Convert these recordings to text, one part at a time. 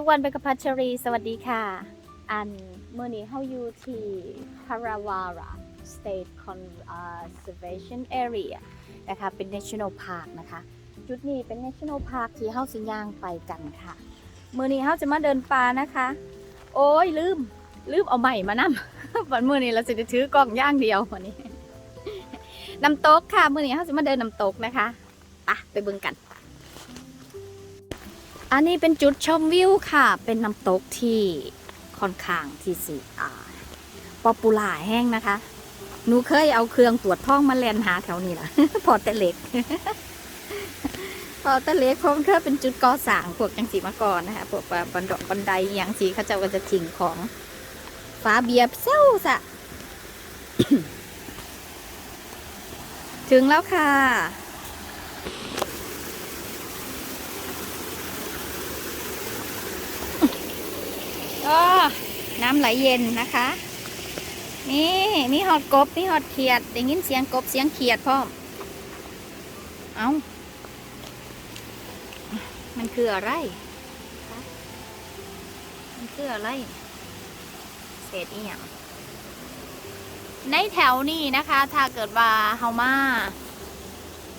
ทุกวันไปกับพัชรี สวัสดีค่ะ อันเมื่อนี้เฮาอยู่ที่ Harawara State Conservation Area นะคะ เป็น National Park นะคะ จุดนี้เป็น National Park ที่เฮาสิย่างไปกันค่ะ เมื่อนี้เฮาจะมาเดินป่านะคะ โอ้ยลืม ลืมเอาใหม่มานำวันเมื่อนี้เราจะได้ถือกล้องย่างเดียววันนี้น้ำตกค่ะเมื่อนี้เฮาจะมาเดินน้ำตกนะคะไปไปเบิ่งกัน อันนี้เป็นจุดชมวิวค่ะ เป็นน้ำตกที่ค่อนข้างที่สิอ่าป๊อปปูล่าแห้งนะคะ หนูเคยเอาเครื่องตรวจท้องมาแลนหาแถวนี้ล่ะ พอแต่เล็ก พอแต่เล็กเพราะมันเคยเป็นจุดก่อสร้างพวกจังสีมาก่อนนะคะพวกบันดอกบันไดอย่างสีเขาเจ้าก็จะทิ้งของฟ้าเบียบเซลสะถึงแล้วค่ะ ก็น้ำไหลเย็นนะคะ นี่มีหอดกบมีหอดเขียดได้ยินเสียงกบเสียงเขียดพร้อมเอามันคืออะไร มันคืออะไร เศษอีหยังในแถวนี้นะคะ ถ้าเกิดว่าเฮามา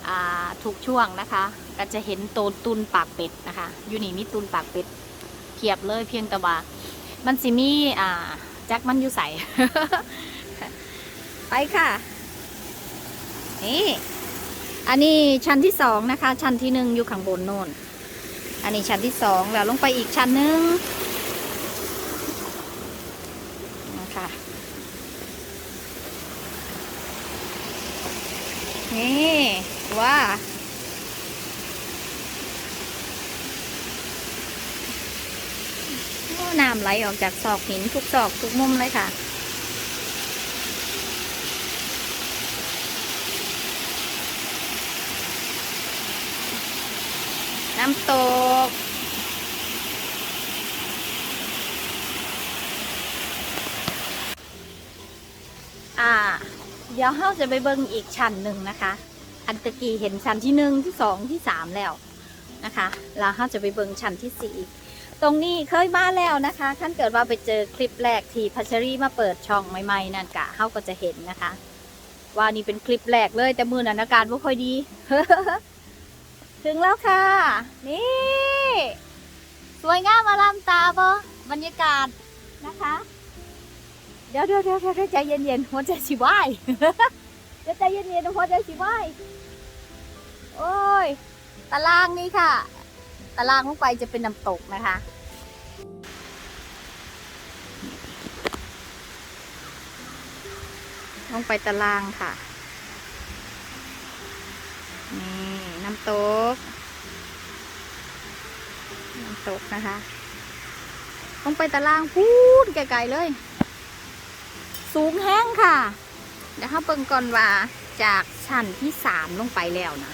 อ่าถูกช่วงนะคะ ก็จะเห็นโตนตุนปากเป็ดนะคะ อยู่นี่มีตุนปากเป็ดเทียบเลยเพียงแต่ว่า มันสิมีอ่าแจ็คมันอยู่ใส ไปค่ะ นี่ อันนี้ชั้นที่สองนะคะ ชั้นที่หนึ่งอยู่ข้างบนโน่น อันนี้ชั้นที่สองแล้วลงไปอีกชั้นหนึ่งนะคะนี่ว้า โอ้ น้ำไหลออกจากซอกหินทุกซอกทุกมุมเลยค่ะ น้ำตกอ่า เดี๋ยวเราจะไปเบิ่งอีกชั้นหนึ่งนะคะ อันตะกี้เห็นชั้นที่หนึ่งที่สองที่สามแล้วนะคะ แล้วเราจะไปเบิ่งชั้นที่สี่ ตรงนี้เคยมาแล้วนะคะท่านเกิดว่าไปเจอคลิปแรกที่พัชรีมาเปิดช่องใหม่ๆนั่นกะเขาก็จะเห็นนะคะ ว่านี่เป็นคลิปแรกเลยแต่มือนันอาการไม่ค่อยดี ถึงแล้วค่ะ นี่ สวยงามอลามตาปะบรรยากาศนะคะเดี๋ยวเดี๋ยวเดี๋ยวเดี๋ยวใจเย็นๆหัวใจสิวายเดี๋ยวใจเย็นๆหัวใจสิวายโอ้ยตารางนี่ค่ะ ตารางลงไปจะเป็นน้ำตกนะคะ ลงไปตารางค่ะ นี่น้ำตก น้ำตกนะคะ ลงไปตารางพูดไกลๆเลย สูงแห้งค่ะเดี๋ยวเราเบิ่งก่อนว่าจากชั้นที่สามลงไปแล้วนะ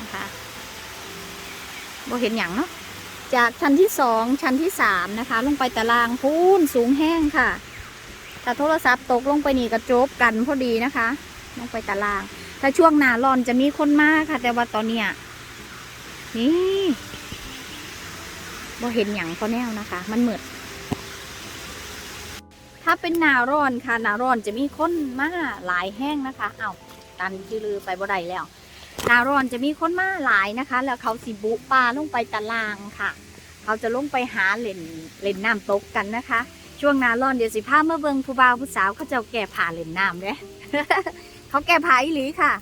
นะคะ บ่เห็นอย่างเนาะจากชั้นที่สองชั้นที่สามนะคะ ลงไปตารางพูนสูงแห้งค่ะถ้าโทรศัพท์ตกลงไปนี่กระจบกันพอดีนะคะ ลงไปตาราง ถ้าช่วงหนาร้อนจะมีคนมากค่ะ แต่ว่าตอนเนี้ยนี่บ่เห็นอย่างพอแนวนะคะ มันเหมืดถ้าเป็นหนาร้อนค่ะหนาร้อนจะมีคนมาหลายแห้งนะคะเอา้าตันจือลือไปบ่ได้แล้ว หนาร้อนจะมีคนมาหลายนะคะ แล้วเขาสิบุปลาลงไปตารางค่ะ เขาจะลงไปหาเล่นเล่นน้ำตกกันนะคะ ช่วงหนาร้อนเดี๋ยวสิพามาเบิงผู้บ่าวผู้สาวเขาจะแก่ผ่าเล่นน้ำเด้เขาแก่ผ่าอีหลีค่ะ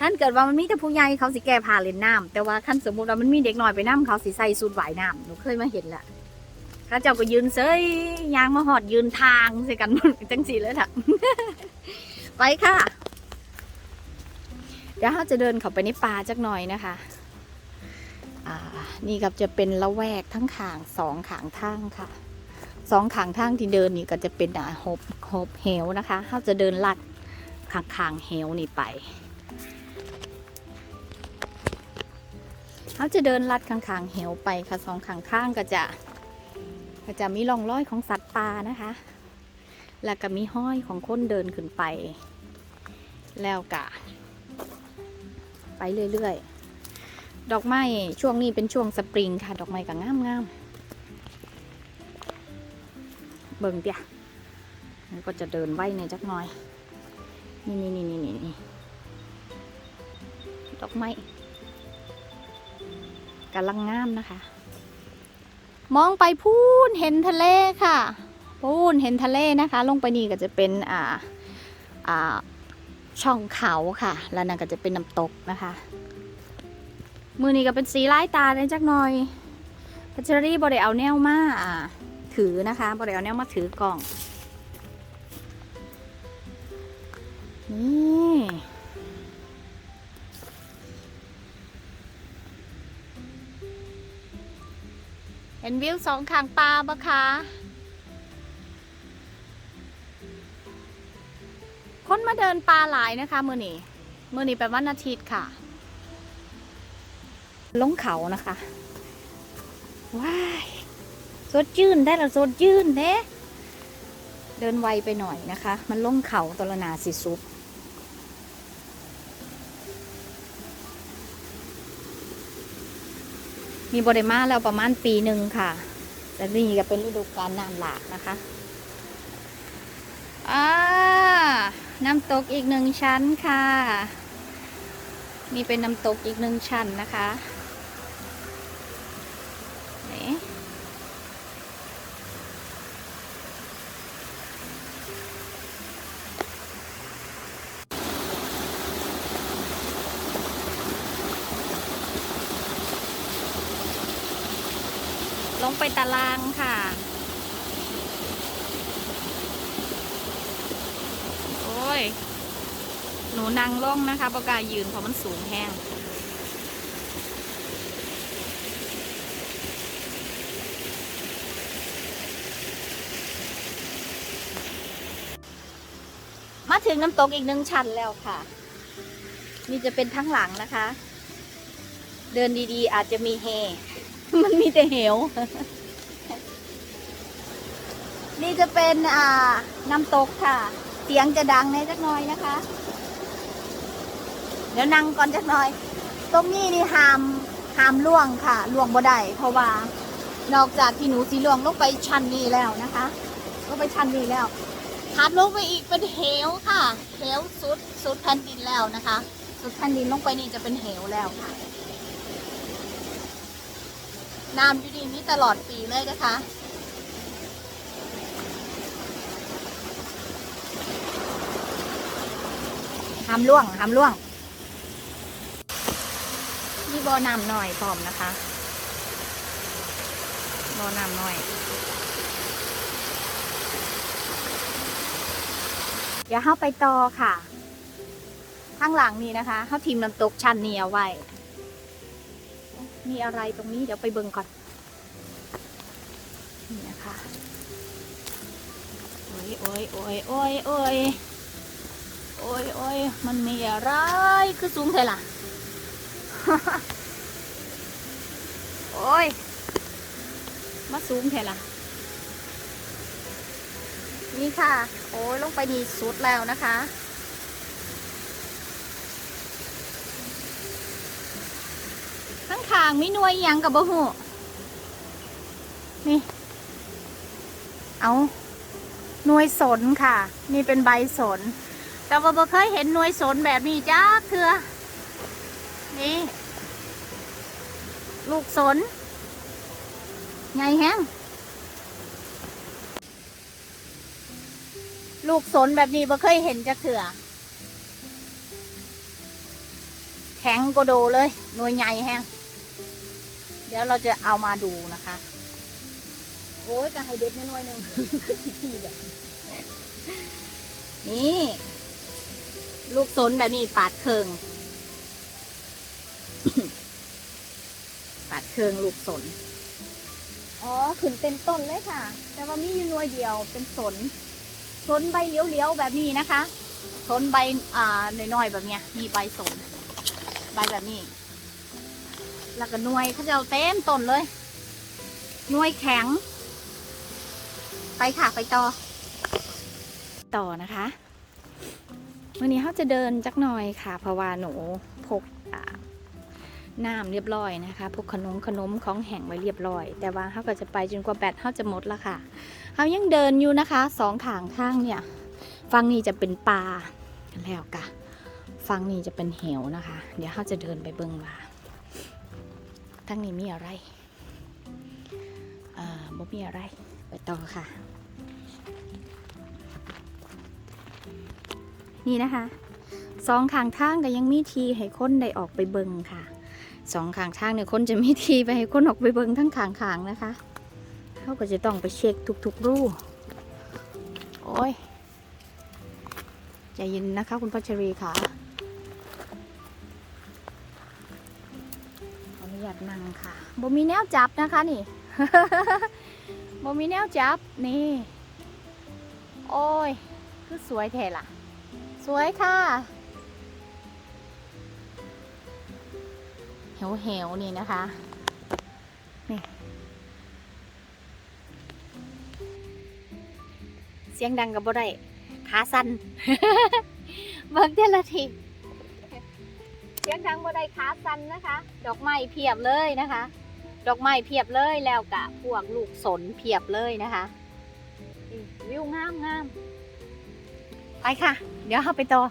ท่านเกิดว่ามันมีแต่ผู้ใหญ่เขาสิแก่ผ่าเล่นน้ำแต่ว่าขั้นสมมติว่ามันมีเด็กน้อยไปน้ำเขาสิใส่สูทว่ายน้ำหนูเคยมาเห็นแหละเขาเจ้าก็ยืนเซยยางมาหอดยืนทางใส่กันหมดจังสีเลยค่ะไปค่ะ เดี๋ยวเราจะเดินเข้าไปในป่าจักหน่อยนะคะนี่กับจะเป็นละแวกทั้งขางสองขางทางค่ะสองขางทางที่เดินนี่ก็จะเป็นอ่าหบหบเหวนะคะเราจะเดินลัดขางขางเหวนี่ไปเราจะเดินลัดขางขางเหวไปค่ะสองขางข้างก็จะ ก็จะมีร่องรอยของสัตว์ป่านะคะ แล้วก็มีห้อยของคนเดินขึ้นไป แล้วกะ ไปเรื่อยๆ ดอกไม้ช่วงนี้เป็นช่วงสปริงค่ะ ดอกไม้ก็งามงามเบิ่งเตียมันก็จะเดินไว้ในอยจักหน่อย นี่นี่นี่นี่นี่นี่ดอกไม้กำลังงามนะคะ มองไปพูนเห็นทะเลค่ะ พูนเห็นทะเลนะคะ ลงไปนี่ก็จะเป็นอ่าอ่า ช่องเขาค่ะ แล้วนั่นก็จะเป็นน้ำตกนะคะ มือนี้ก็เป็นสีไล่ตาในจักหน่อยพัชรีบริเอาแนวมาถือนะคะบริเอาแนวมาถือกล่องนี่เห็นวิวสองข้างปลาปะคะ คนมาเดินปลาหลายนะคะมือนี้มือนี้เป็นวันอาทิตย์ค่ะ ลงเขานะคะ ว้ายสดชื่นได้ละสดชื่นเด้เดินไวไปหน่อยนะคะ มันลงเขาตลนาสิซุปมีบริมาแล้วประมาณปีหนึ่งค่ะ แต่นี่ก็เป็นฤดูกาลน้ำหลากนะคะอ่า น้ำตกอีกหนึ่งชั้นค่ะ นี่เป็นน้ำตกอีกหนึ่งชั้นนะคะนี่ลงไปตารางค่ะ โอ้ย หนูนั่งล่องนะคะประกายืนเพราะมันสูงแห้งมาถึงน้ำตกอีกหนึ่งชั้นแล้วค่ะ นี่จะเป็นทั้งหลังนะคะ เดินดีๆ อาจจะมีเฮ มันมีแต่เหว นี่จะเป็นอ่าน้ำตกค่ะ เสียงจะดังในจักหน่อยนะคะ เดี๋ยวนั่งก่อนจักหน่อย ตรงนี้นี่ห้ามห้ามล่วงค่ะล่วงบ่ได้เพราะว่า นอกจากที่หนูสีล่วงลงไปชั้นนี้แล้วนะคะลงไปชั้นนี้แล้วถัดลงไปอีกเป็นเหวค่ะเหวสุดสุดแผ่นดินแล้วนะคะ สุดแผ่นดินลงไปนี่จะเป็นเหวแล้วค่ะน้ำอยู่ดีนี้ตลอดปีเลยนะคะ ห้ามล่วงห้ามล่วงนี่บอนำหน่อยพร้อมนะคะบอนำหน่อย เดี๋ยวเข้าไปต่อค่ะ ข้างหลังนี่นะคะเข้าทีมน้ำตกชันนี่เอาไว้ มีอะไรตรงนี้เดี๋ยวไปเบิ่งก่อนนี่นะคะโอ้ยโอ้ยโอ้ยโอ้ยโอ้ย อ้ยโอ้ยมันมีอะไรคือสูงเท่าล่ะ โอ้ยมาสูงเท่าล่ะ นี่ค่ะ โอ้ยลงไปนี่สุดแล้วนะคะข้างขางๆมีนวยยังกับบ่หูนี่ เอานวยสนค่ะ นี่เป็นใบสน แต่ว่าบ่เคยเห็นหน่วยสนแบบนี้จ้าเถื่อนี่ ลูกสนไงแฮงลูกสนแบบนี้บ่เคยเห็นจ้าเถื่อแข็งกว่าโดเลยหน่วยใหญ่แฮงเดี๋ยวเราจะเอามาดูนะคะ โอ้ยจะให้เด็ดหน่อยหนึ่งนี่ ลูกสนแบบนี้ปาดเคืองปาดเคืองลูกสน อ๋อขึ้นเต็มต้นเลยค่ะ แต่ว่ามีอยู่หน่วยเดียวเป็นสน สนใบเลี้ยวๆแบบนี้นะคะ สนใบอ่าน้อยๆแบบเนี้ย มีใบสน ใบแบบนี้ แล้วก็หน่วยเขาจะเอาเต็มต้นเลยหน่วยแข็ง ไปค่ะไปต่อ ต่อนะคะ วันนี้เขาจะเดินจักหน่อยค่ะ เพราะว่าหนูพกน้ำเรียบร้อยนะคะพวกขนมขนมของแห้งไว้เรียบร้อย แต่ว่าเขาก็จะไปจนกว่าแบตเขาจะหมดแล้วค่ะเขายังเดินอยู่นะคะสองทางทางเนี่ยฝั่งนี้จะเป็นป่าแล้วกะฝั่งนี้จะเป็นเหวนะคะ เดี๋ยวเขาจะเดินไปเบิ่งว่าทางนี้มีอะไรอ่าบ่มีอะไรไปต่อค่ะ นี่นะคะสองข้างทางก็ยังมีทีให้คนได้ออกไปเบิงค่ะสองข้างทางเนี่ยคนจะมีทีไปให้คนออกไปเบิงทั้งข้างขางๆนะคะเขาก็จะต้องไปเช็คทุกๆรูโอ้ยใจเย็นนะคะคุณพัชรีค่ะขออนุญาตนั่งค่ะบ่มีแนวจับนะคะนี่บ่มีแนวจับนี่ โอ้ย คือสวยแท้ล่ะ สวยค่ะเหวเหวนี่นะคะ นี่ เสียงดังกับบ่ได้ขาสั่นเบิกเทละทีเสียงดังบ่ได้ขาสั่นนะคะ ดอกไม้เพียบเลยนะคะ ดอกไม้เพียบเลยแล้วกะพวกลูกสนเพียบเลยนะคะวิวงามงามไปค่ะ เดี๋ยวเราไปต่อ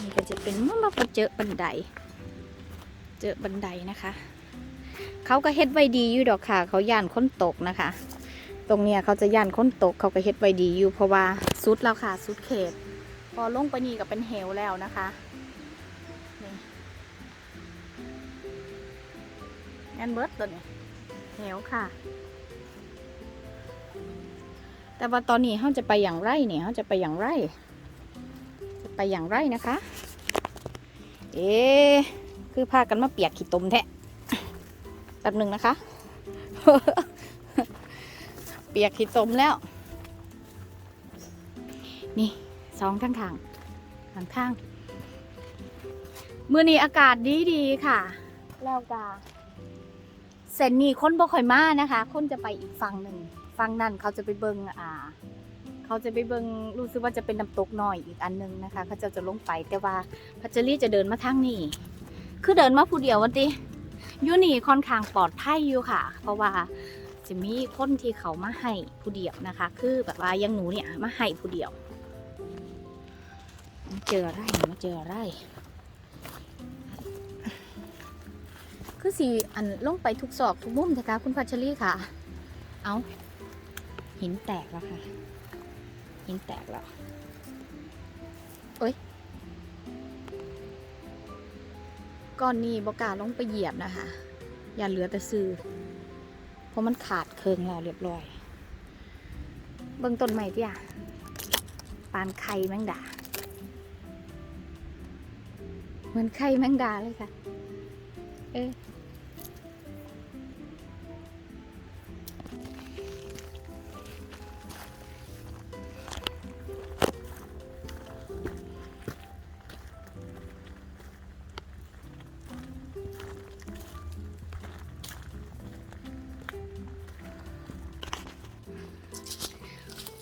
นี่ก็จะเป็นเมื่อเราเจอบันได เจอบันไดนะคะ เขาก็เฮ็ดไว้ดีอยู่ดอกค่ะ เขาย่านค้นตกนะคะ ตรงเนี้ยเขาจะย่านค้นตกเขาก็เฮ็ดไว้ดีอยู่เพราะว่าสุดแล้วค่ะสุดเขต พอลงไปนี่ก็เป็นเหวแล้วนะคะนี่งั้นเบิร์ดตัวนี้เหวค่ะ แต่ว่าตอนนี้เขาจะไปอย่างไรเนี่ยเขาจะไปอย่างไร จะไปอย่างไรนะคะ เอ๊คือพากันมาเปียกขี้ตมแท้ แป๊บหนึ่งนะคะ เปียกขี้ตมแล้ว นี่สองข้างทางข้างข้างมือนี้อากาศดีดีค่ะ แล้วกาเส้นนี้คนบ่ค่อยมานะคะ คนจะไปอีกฝั่งหนึ่งฝั่งนั้นเขาจะไปเบิงอ่า เขาจะไปเบิงรู้สึกว่าจะเป็นน้ำตกหน่อยอีกอันหนึงนะคะเขาจะจะลงไปแต่ว่าพัชรีจะเดินมาทางนี้ คือเดินมาผู้เดียววันติอ ยูนี่ค่อนข้างปลอดภัยอยู่ค่ะ เพราะว่าจะมีคนที่เขามาให้ผู้เดียวนะคะ คือแบบว่ายังหนูเนี่ยมาให้ผู้เดียวมาเจอไรมาเจอไรคือสีอันลงไปทุกซอกทุกมุมนะคะคุณพัชรีค่ะ เอาหินแตกแล้วค่ะ หินแตกแล้ว ก้อนนี้บกาลงไปเหยียบนะคะ อย่าเหลือแต่ซื้อ เพราะมันขาดเคืองแล้วเรียบร้อย เบิ่งต้นใหม่ที่อะปานไข่แมงดา เหมือนไข่แมงดาเลยค่ะ เอ๊ะ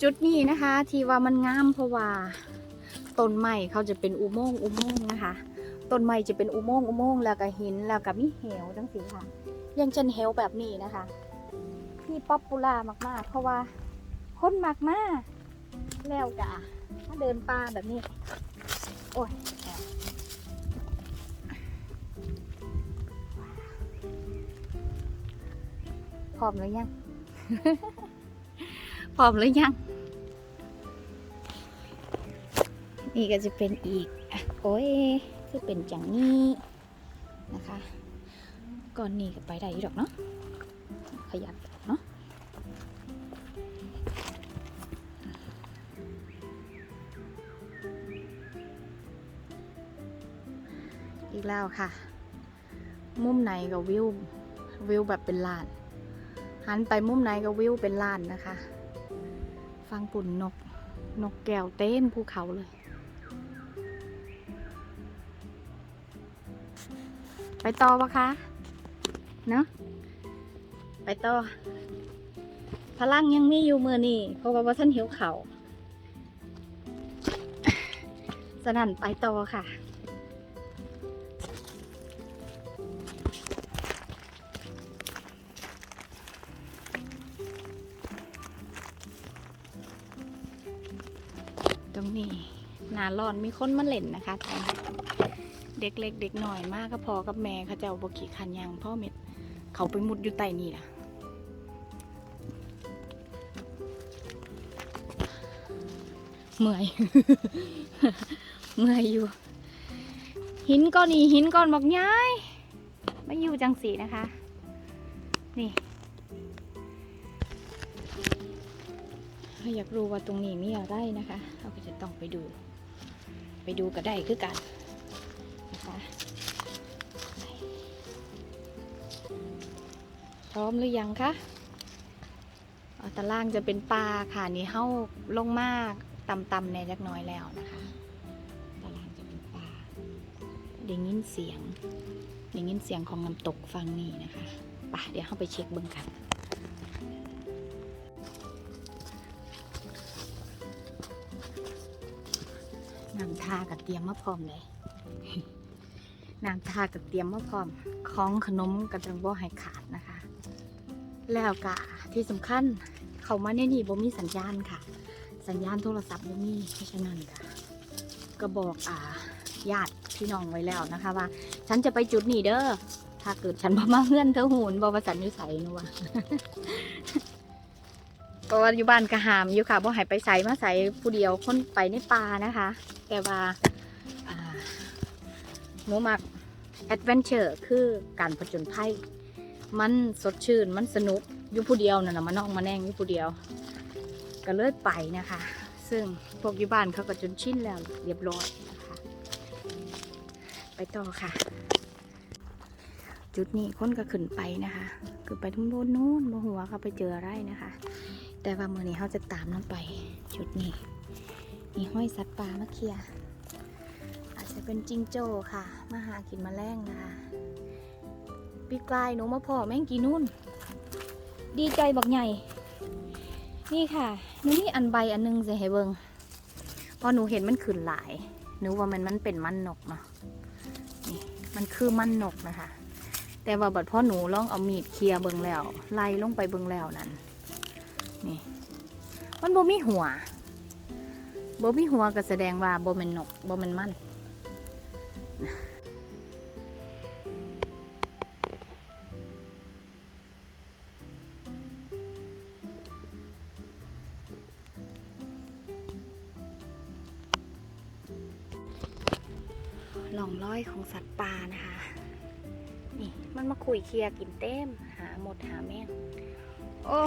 จุดนี้นะคะ ที่ว่ามันงามเพราะว่าต้นไม้เขาจะเป็นอุโมงค์อุโมงค์นะคะต้นไม้จะเป็นอุโมงค์อุโมงค์แล้วก็หินแล้วก็มีเหวจังสีค่ะยังเช่นเหวแบบนี้นะคะ ที่ป๊อปปูล่ามากๆ เพราะว่าคนมากมากแล้วกะถ้าเดินป่าแบบนี้ โอ้ยพร้อมหรือยัง พร้อมหรือยัง นี่ก็จะเป็นอีกอโอ้ยคือเป็นจังนี้นะคะก่อนนี้ก็ไปได้อดอกเนาะขยับเนาะอีกแล้วค่ะ มุมไหนก็วิววิวแบบเป็นลาน หันไปมุมไหนก็วิวเป็นลานนะคะ ฟังปุ่นนก นกแก้วเต็มภูเขาเลย ไปต่อปะคะ เนาะไปต่อ พลังยังมีอยู่มือนี่เพราะว่าว่าท่านหิวเขาสนั่นไปต่อค่ะ ตรงนี้หนาร้อนมีคนมาเล่นนะคะตอน เด็กเล็กเด็กหน่อยมากก็พอกับแม่เขาจะเจ้าบกีคันยางพ่อเม็ดเขาไปมุดอยู่ใต้นี่ล่ะเมื่อย เมื่อยอยู่ หินก้อนนี้หินก้อนบอกย้ายไม่อยู่จังสีนะคะ นี่อยากรู้ว่าตรงนี้มีอะไรนะคะ เราก็จะต้องไปดู ไปดูก็ได้คือกัน พร้อมหรือยังคะอ๋อตางจะเป็นปลาค่ะนี่เฮ้าลงมากต่ำๆในเล็กน้อยแล้วนะคะตารางจะเป็นปลาได้ยินเสียงได้ยินเสียงของน้ำตกฟังนี่นะคะไปเดี๋ยวเข้าไปเช็คเบิ้งกันน้ำทากับเตรียมมาพร้อมเลยน้ำทากับเตรียมมาพร้อม ของขนมกับจังบ่ให้ขาด แล้วก็ที่สำคัญเขามาในนี่บ่มีสัญญาณค่ะ สัญญาณโทรศัพท์บ่มีเพราะฉะนั้นก็ก็บอกอ่าญาติพี่น้องไว้แล้วนะคะว่า ฉันจะไปจุดนี้เด้อถ้าเกิดฉันบ่มาเฮือนเธอหูนบ่ว่าฉันยู่ไสนูว่าเพราะว่าอยู่บ้านก็หามอยู่ค่ะบ่ให้ไปใส่มาใส่ผู้เดียวคนไปในป่านะคะ แต่ว่าอ่าหนูมักแอดเวนเจอร์คือการผจญภัย มันสดชื่นมันสนุกอยู่ผู้เดียวน่ะนะมันอกมาแนงอยู่ผู้เดียว ก็เลยไปนะคะ ซึ่งพวกอยู่บ้านเขาก็จนชินแล้วเรียบร้อยนะคะ ไปต่อค่ะ จุดนี้คนก็ขึ้นไปนะคะคือไปทุ่งโบนนู้นโมหัวเขาไปเจออะไรนะคะ แต่ว่ามือนี้เขาจะตามน้ำไป จุดนี้มีห้อยสัตว์ป่ามาเคลียอาจจะเป็นจิงโจ้ค่ะมาหากินแมลงนะคะ ปีกลายหนูมาพ่อแม่งกีนุ่น ดีใจบักใหญ่ นี่ค่ะหนูนี่อันใบอันหนึงจะให้เบิงเพอหนูเห็นมันขึ้นหลายหนูว่ามันมันเป็นมันนกเนาะนี่มันคือมันนกนะคะ แต่ว่าบัดพ่อหนูลองเอามีดเคลียเบิงแล้ว ไล่ลงไปเบิงแล้วนั่นนี่ มันบ่มีหัวบ่มีหัวก็แสดงว่าบ่เป็นนกบ่เป็นมัน หล่องร้อยของสัตว์ป่านะคะ นี่มันมาคุยเคลียกินเต้มหาหมดหาแม่งโอ้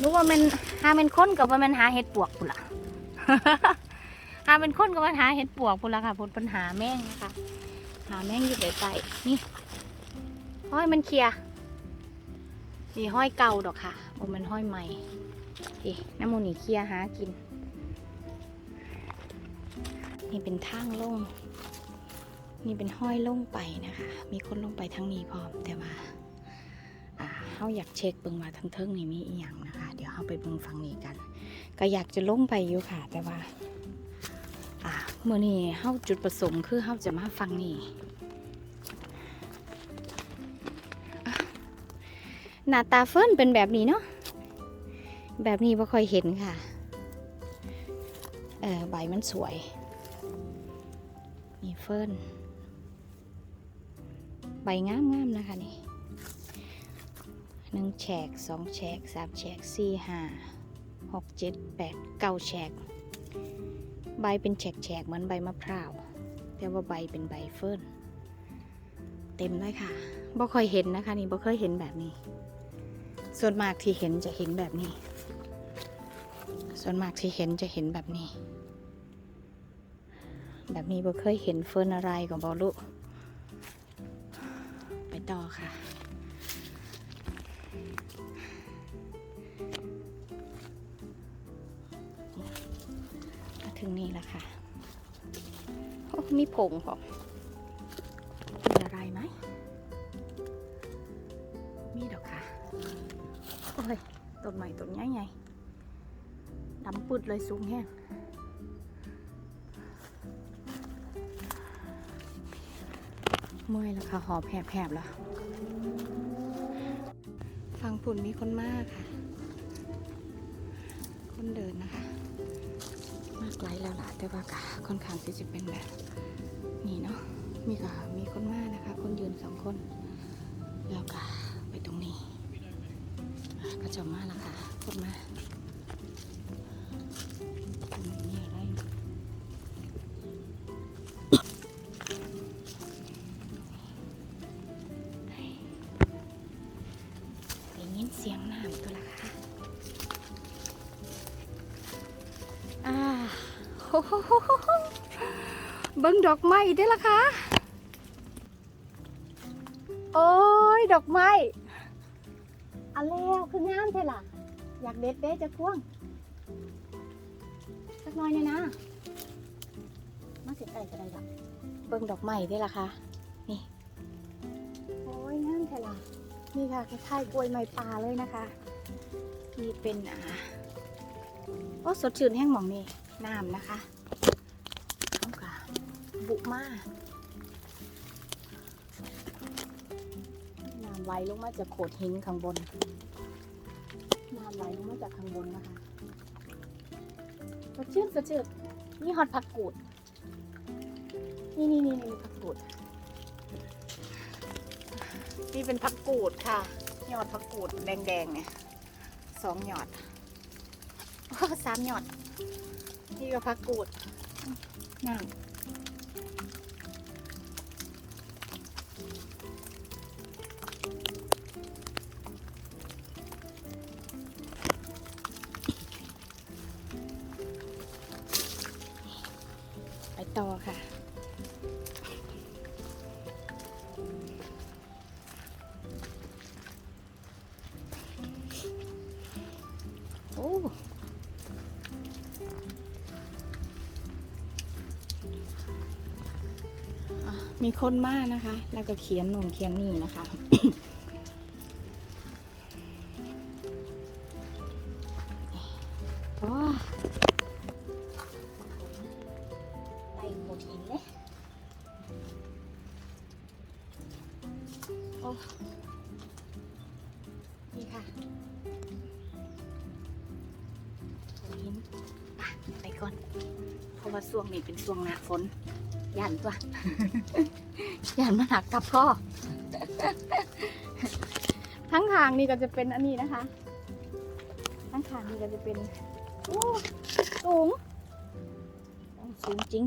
รู้ว่ามันหาเป็นคนกับว่ามันหาเห็ดปวกปุละหาเป็นคนกับว่าหาเห็ดปวกปุละค่ะพุ่นปัญหาแม่งนะคะ หาแม่งอยู่ใกล้ๆนี่ห้อยมันเคลียนี่ห้อยเก่าดอกค่ะโอ้มันห้อยใหม่นี่น้ำมูนี่เคลียหากิน นี่เป็นทางลง นี่เป็นห้อยลงไปนะคะ มีคนลงไปทั้งนี้พร้อมแต่ว่าอ่าเขาอยากเช็คเบิ่งว่าทั้งเทิงนี่มีอีหยังนะคะ เดี๋ยวเขาไปเบิ่งฝั่งนี้กัน ก็อยากจะลงไปอยู่ค่ะ แต่ว่าอ่าเมื่อนี้เขาจุดประสงค์คือเขาจะมาฟังนี่หน้าตาเฟิร์นเป็นแบบนี้เนาะแบบนี้ไม่ค่อยเห็นค่ะ เออใบมันสวย มีเฟิร์นใบงามงามๆนะคะนี่หนึ่งแฉกสองแฉกสามแฉกสี่ห้าหกเจ็ดแปดเก้าแฉก ใบเป็นแฉกแฉกเหมือนใบมะพร้าวแต่ว่าใบเป็นใบเฟิร์นเต็มเลยค่ะบ่ค่อยเห็นนะคะนี่บ่เคยเห็นแบบนี้ ส่วนมากที่เห็นจะเห็นแบบนี้ ส่วนมากที่เห็นจะเห็นแบบนี้ แบบนี้บ่เคยเห็นเฟิร์นอะไรของบอลูไปต่อค่ะตละค่ะ โอ้ มีผงของมีอะไรไหม มีดอกค่ะ โอ้ยต้นใหม่ต้นใหญ่ใหญ่ดำปืดเลยสูงแห้ง เมื่อยแล้วค่ะหอบแหบๆแล้ว ฟังผุนมีคนมากค่ะ คนเดินนะคะ มากไกลแล้วล่ะแต่ว่ากะค่อนข้างที่จะเป็นแบบนี่เนาะมีกะมีคนมากนะคะ คนยืนสองคน แล้วก็ไปตรงนี้ก็จะมาแล้วค่ะ คนมา เบิ้งดอกไม้ได้อละคะโอ้ยดอกไม้อันแล้วคืองามเท่ล่ะ อยากเด็ดเด็ดจะควงสักหน่อยเนี่ยนะ มาเสียใจจะได้ละเบิ่งดอกไม้ได้ละคะนี่โอ้ยงามเท่ล่ะนี่ค่ะคล้ายๆกล้วยไม้ป่าเลยนะคะนี่เป็นอ่าโอ้สดชื่นแห้งหมองนี่ น้ำนะคะน้ำกาบุมากน้ำไหลลงมาจากโขดหินข้างบน น้ำไหลลงมาจากข้างบนนะคะสดชื่นสดชื่นนี่ฮอตผักกูด นี่นี่นี่นี่ผักกูด นี่เป็นผักกูดค่ะ ยอดผักกูดแดงๆเนี่ยสองหยอดสามหยอด นี่ก็พักกูดน้ำ คนมากนะคะ แล้วก็เขียนหนุ่มเขียนนี่นะคะ โอ้ไปหมดหินเลยโอ้นี่ค่ะหินไปก่อน เพราะว่าช่วงนี้เป็นช่วงหน้าฝน ย่านตัวย่านมาหักกับพ่อ ทั้งทางนี่ก็จะเป็นอันนี้นะคะ ทั้งทางนี่ก็จะเป็นโอ้สูง สูงจริง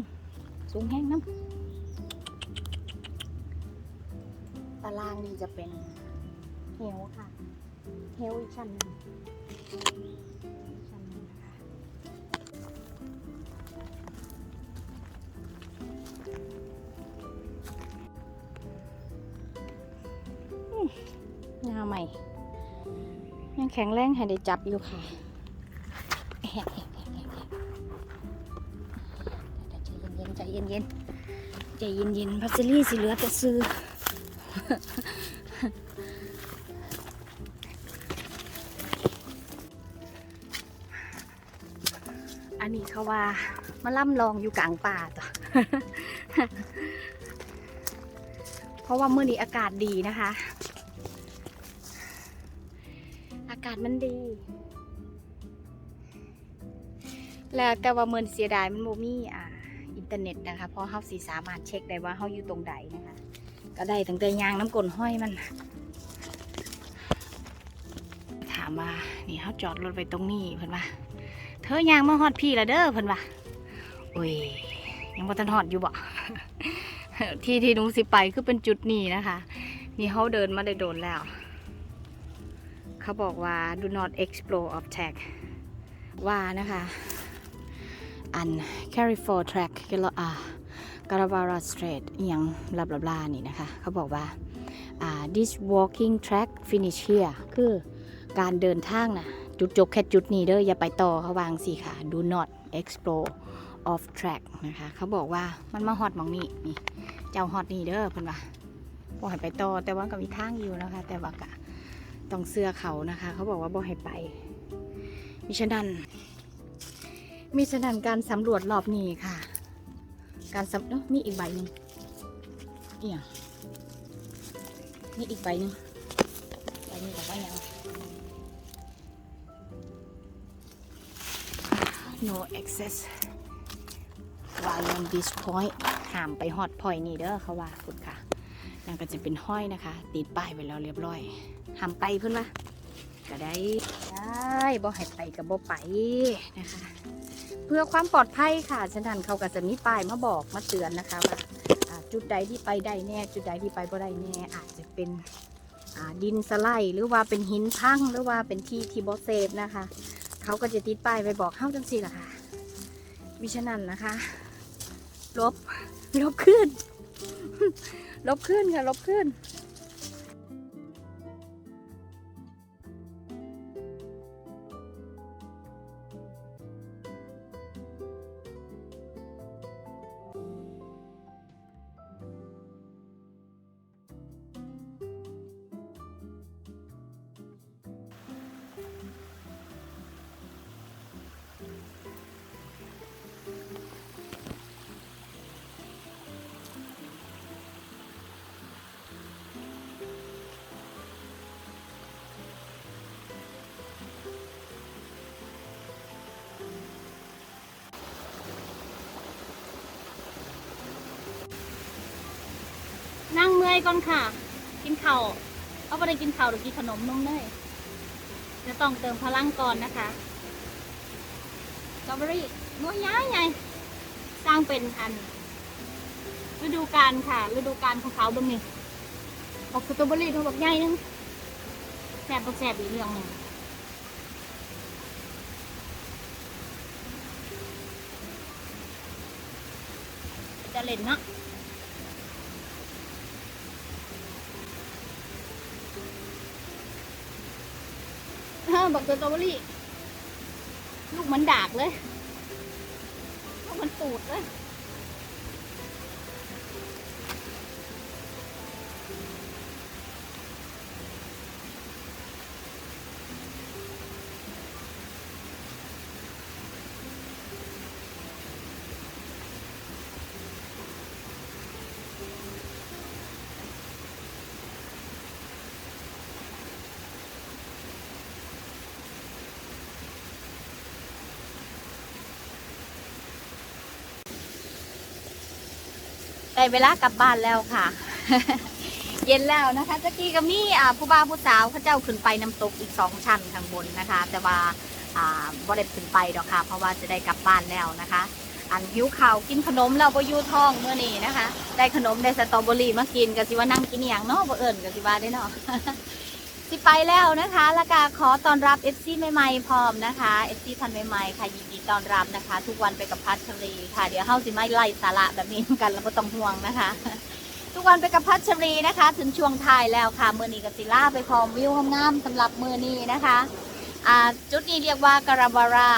สูงแห้งน้ำตารางนี่จะเป็นเหวค่ะเหวอีกชั้นนึง แข็งแรงให้ได้จับอยู่ค่ะใจเย็นๆใจเย็นๆใจเย็นๆพัสลี่สิเหลือแต่ซื้ออันนี้เขาว่ามาล่ำลองอยู่กลางป่าต่อเพราะว่าเมื่อนี้อากาศดีนะคะาศมันดี แล้วแต่ว่าเมือนเสียดายมันโมมี่อ่าอินเทอร์เน็ตนะคะเพราะเขาสีสามารถเช็คได้ว่าเขาอยู่ตรงใดนะคะ ก็ได้ตั้งแต่ยางน้ำกลนห้อยมัน ถามว่านี่เขาจอดรถไว้ตรงนี้เพิ่นว่าเธอยางมาฮอดพี่ละเด้อเพิ่นว่าโอ้ยยังบ่ทันฮอดอยู่บ่ที่ที่หนูสิไปคือเป็นจุดนี้นะคะ นี่เขาเดินมาได้โดนแล้ว เขาบอกว่า do not explore of tag ว่านะคะ อัน carry for track กิโลอา Garavara Strait อยังบลาบลาบลานี่นะคะ เขาบอกว่าอ่า this walking track finish here คือการเดินทางนะจุดจบแค่จุดนี้เด้ออย่าไปต่อเขาวางสิค่ะ do not explore off track นะคะเขาบอกว่ามันมาฮอตมองนี่นี่ เจ้าฮอตนี่เด้อเพิ่นว่าบ่ให้ไปต่อแต่ว่าก็มีทางอยู่นะคะ แต่ว่ากะ ต้องเสื้อเขานะคะ เขาบอกว่าบ่ให้ไป มิฉะนั้น มิฉะนั้นการสำรวจรอบนี้ค่ะ การสำเอ้อมีอีกใบหนึ่งเอี่ยมีอีกใบหนึ่งใบนี้บอกว่ายัง no access while on this point ห้ามไปฮอตพอยนี่เด้อเขาว่าคุณค่ะ นั่นก็จะเป็นห้อยนะคะ ติดป้ายไว้แล้วเรียบร้อยห้ามไปเพื่อนว่าก็ได้ได้บ่ให้ไปกับบ่ไปนะคะ เพื่อความปลอดภัยค่ะฉะนั้นเขาก็จะมีป้ายมาบอกมาเตือนนะคะว่าจุดใดที่ไปได้แน่ จุดใดที่ไปบ่ได้แน่อาจจะเป็นดินสไลด์หรือว่าเป็นหินพังหรือว่าเป็นที่ที่บ่เซฟนะคะ เขาก็จะติดป้ายไปบอกเข้าจังสี่ล่ะค่ะมิฉะนั้นนะคะ ลบ ลบขึ้น ลบขึ้นค่ะ ลบขึ้น ยก่อนค่ะ กินข้าวเอาไปได้กินข้าวหรือกินขนมนมเนยจะต้องเติมพลังก่อนนะคะสตรอเบอรี่น้อยย้ายไงสร้างเป็นอัน ฤดูกาลค่ะ ฤดูกาลของเขาเบึงนี่บอกสตรอเบอรี่เขาบอกใหญ่นึงแสบตัวแสบอีกเรื่องหนึ่งจะเล่นเนาะ บอกสตรอเบอรี่ ลูกมันดากเลย ลูกมันตูดเลย เวลากลับบ้านแล้วค่ะ เย็นแล้วนะคะตะกี้ก็มีอ่าผู้บ่าวผู้สาวเขาเจ้าขึ้นไปน้ำตกอีกสองชั้นข้างบนนะคะ แต่ว่าอ่าบ่ได้ขึ้นไปดอกค่ะ เพราะว่าจะได้กลับบ้านแล้วนะคะ อันหิวข่าวกินขนมเราไปยู่ท้องเมื่อนี้นะคะ ได้ขนมได้สตรอเบอรี่มากินก็สิว่านั่งกินอย่างเนาะบ่เอิญก็สิว่าได้เนาะ สิไปแล้วนะคะแล้วก็ขอต้อนรับ FC ใหม่ๆพร้อมนะคะ FC พันใหม่ๆค่ะยินดีต้อนรับนะคะ ทุกวันไปกับพัชรีค่ะ เดี๋ยวเฮาสิไม่ไล่สาระแบบนี้กันแล้วก็ต้องห่วงนะคะ ทุกวันไปกับพัชรีนะคะ ถึงช่วงท้ายแล้วค่ะมือนี้กับซิล่าไปพร้อมวิวงามๆสำหรับมือนี้นะคะอ่าจุดนี้เรียกว่าการาบารา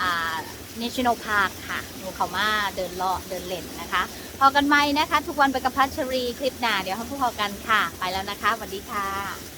อ่า National Park ค่ะหนูเขามาเดินเลาะเดินเล่นนะคะพอกันไหมนะคะ ทุกวันไปกับพัชรีคลิปหน้าเดี๋ยวให้พวกเรากันค่ะ ไปแล้วนะคะสวัสดีค่ะ